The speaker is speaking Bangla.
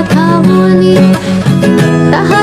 mata wanita